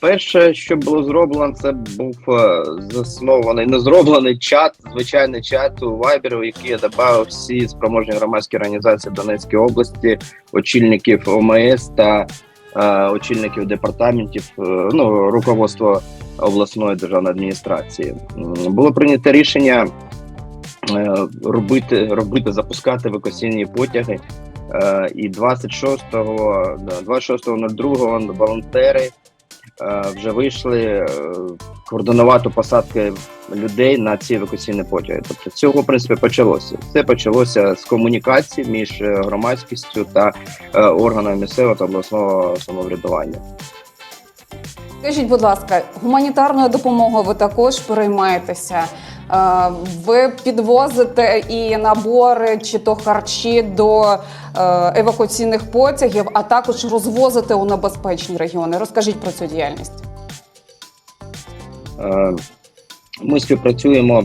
Перше, що було зроблено, це був е, заснований, не зроблений чат, звичайний чат у Viber, у який я додав всі спроможні громадські організації Донецької області, очільників ОМС та е, очільників департаментів, е, ну руководство обласної державної адміністрації. Було прийнято рішення е, робити, робити, запускати евакуаційні потяги. Е, і 26-го, да, 26.02 волонтери е, вже вийшли е, координувати посадки людей на ці евакуаційні потяги. Тобто цього в принципі почалося. Це почалося з комунікації між е, громадськістю та е, органами місцевого та обласного самоврядування. Скажіть, будь ласка, гуманітарною допомогою ви також переймаєтеся? Е, Ви підвозите і набори чи то харчі до е, евакуаційних потягів, а також розвозите у небезпечні регіони. Розкажіть про цю діяльність. Е, Ми співпрацюємо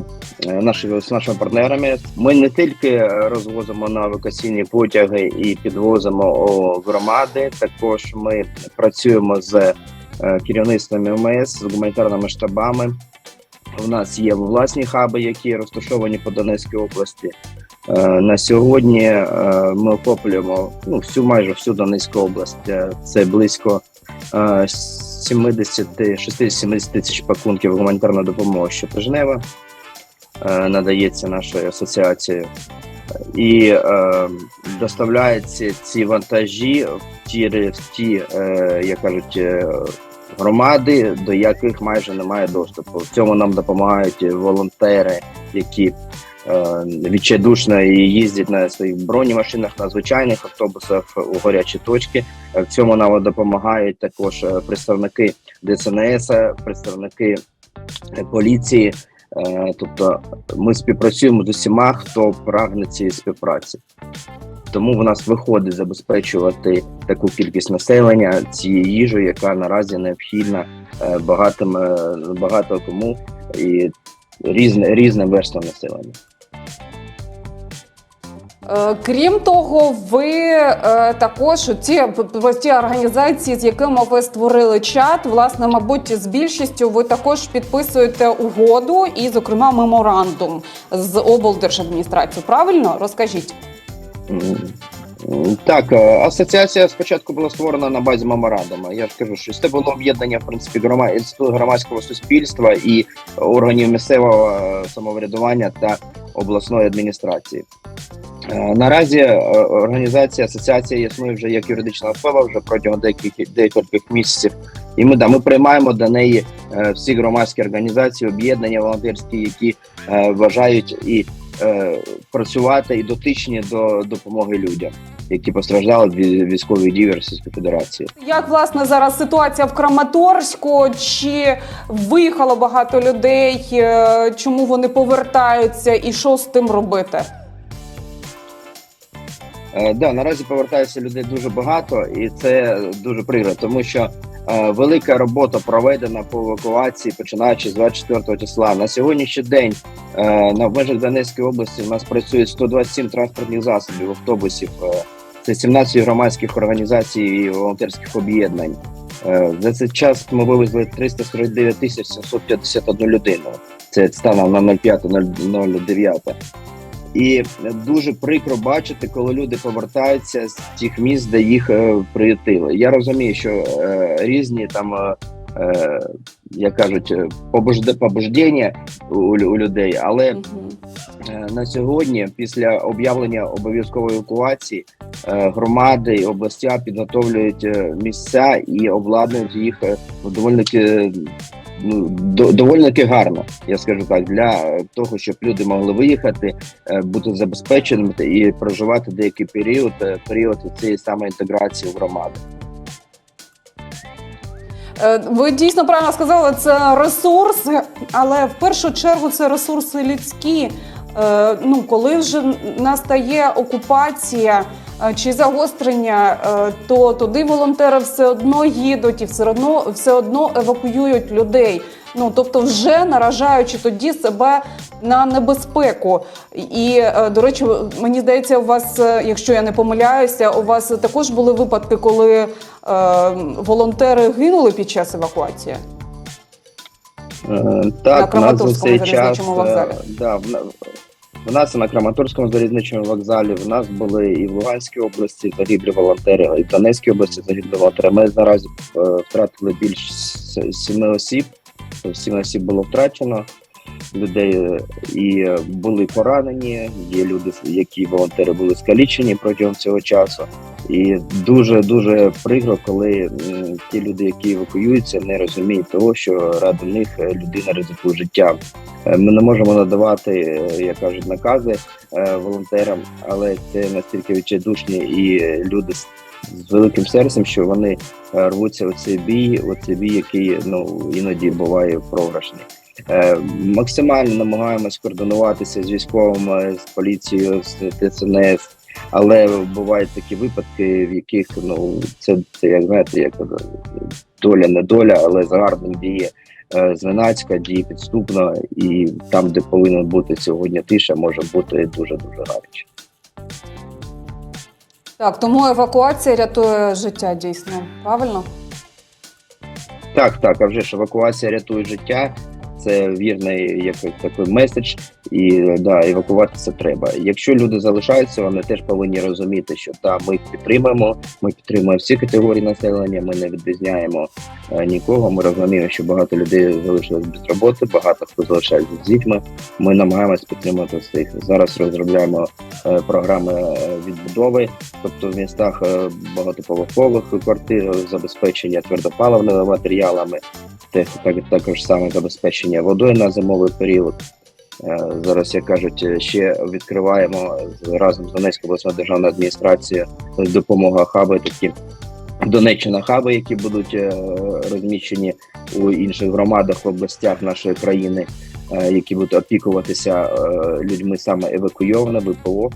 з нашими партнерами. Ми не тільки розвозимо на евакуаційні потяги і підвозимо громади. Також ми працюємо з е, керівництвами МС, з гуманітарними штабами. У нас є власні хаби, які розташовані по Донецькій області. Е, На сьогодні е, ми охоплюємо ну, всю майже всю Донецьку область. Це близько е, 70, 60-70 тисяч пакунків гуманітарної допомоги щотижнево надається нашою асоціацією. І е, доставляються ці вантажі в ті, в ті е, як кажуть, е, громади, до яких майже немає доступу. В цьому нам допомагають волонтери, які е, відчайдушно їздять на своїх бронемашинах, на звичайних автобусах у гарячі точки. Е, В цьому нам допомагають також представники ДСНС, представники поліції. Е, Тобто ми співпрацюємо з усіма, хто прагне цієї співпраці. Тому в нас виходить забезпечувати таку кількість населення цією їжею, яка наразі необхідна е, багатим, е, багато кому і різне, різним верствам населення. Е, Крім того, ви е, також ті, ті організації, з якими ви створили чат, власне, мабуть, з більшістю ви також підписуєте угоду і, зокрема, меморандум з облдержадміністрацією. Правильно розкажіть. Так, е, асоціація спочатку була створена на базі меморандуму. Я ж кажу, що це було об'єднання в принципі грома- громадського суспільства і органів місцевого самоврядування та обласної адміністрації. Е, Наразі е, організація асоціація існує вже як юридична особа вже протягом деяких декількох місяців. І ми да ми приймаємо до неї е, всі громадські організації, об'єднання волонтерські, які вважають і працювати і дотичні до допомоги людям, які постраждали від військової дії Російської Федерації. Як власне зараз ситуація в Краматорську? Чи виїхало багато людей? Чому вони повертаються, і що з тим робити? Е, да, наразі повертається людей дуже багато, і це дуже прикро, тому що е, велика робота проведена по евакуації, починаючи з 24 числа. На сьогоднішній день е, на межах Донецької області у нас працює 127 транспортних засобів, автобусів. Е, це 17 громадських організацій і волонтерських об'єднань. Е, за цей час ми вивезли 349 тисяч 751 людину. Це станом на 05.09. І дуже прикро бачити, коли люди повертаються з тих міст, де їх е, приютили. Я розумію, що е, різні там, е, е, як кажуть, е, побуждення у, у людей, але. Е, на сьогодні, після об'явлення обов'язкової евакуації, е, громади і областя підготовлюють е, місця і обладнують їх доволі доволі таки гарно, я скажу так, для того, щоб люди могли виїхати, е, бути забезпеченими і проживати деякий період, е, період цієї самої інтеграції в громади. Е, Ви дійсно правильно сказали, це ресурси, але в першу чергу це ресурси людські. Е, Ну, коли вже настає окупація е, чи загострення, е, то туди волонтери все одно їдуть і все одно все одно евакуюють людей. Ну тобто, вже наражаючи тоді себе на небезпеку. І до речі, мені здається, у вас, якщо я не помиляюся, у вас також були випадки, коли е, волонтери гинули під час евакуації. Е, На Так, у нас за цей час вокзалі. е, да, в, нас і на Краматорському залізничному вокзалі. В нас були і в Луганській області загиблі волонтери, і в Донецькій області загиблі волонтери. Ми наразі е, втратили більш сіми осіб. Сім осіб було втрачено людей, е, і були поранені. Є люди, які волонтери були скалічені протягом цього часу. І дуже дуже прикро, коли ті люди, які евакуюються, не розуміють того, що ради них е, людина ризикує життям. Е, Ми не можемо надавати, е, як кажуть, накази волонтерам, але це настільки відчайдушні і люди з, великим серцем, що вони рвуться у цей бій, у цей бій, який ну іноді буває програшний. Максимально намагаємось координуватися з військовими, з поліцією, з ТСНС. Але бувають такі випадки, в яких ну це, це як знаєте, як доля не доля, але загарбник діє е, зненацька, діє підступно, і там, де повинна бути сьогодні тиша, може бути дуже дуже гаряче. Так, тому евакуація рятує життя дійсно. Правильно? Так, так, а вже ж евакуація рятує життя. Це вірний як такий меседж, і да, евакуватися треба. Якщо люди залишаються, вони теж повинні розуміти, що да, ми підтримуємо, ми підтримуємо всі категорії населення, ми не відрізняємо е, нікого. Ми розуміємо, що багато людей залишилось без роботи, багато хто залишається з дітьми. Ми намагаємось підтримати всіх. Зараз розробляємо е, програми е, відбудови, тобто в містах багатоповерхових квартир, забезпечення твердопаливними матеріалами. Те- так, також саме забезпечення водою на зимовий період. Е, Зараз, як кажуть, ще відкриваємо разом з Донецькою обласною державною адміністрацією з допомогою хаби такі Донеччина хаби, які будуть е, розміщені у інших громадах в областях нашої країни, е, які будуть опікуватися людьми саме евакуйованими ВПО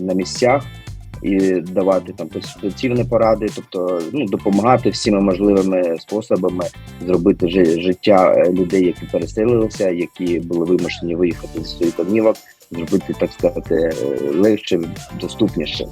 на місцях і давати там консультативні поради, тобто ну допомагати всіма можливими способами зробити жи- життя е, людей, які переселилися, які були вимушені виїхати зі своїх домівок, зробити так сказати е, легше, доступніше.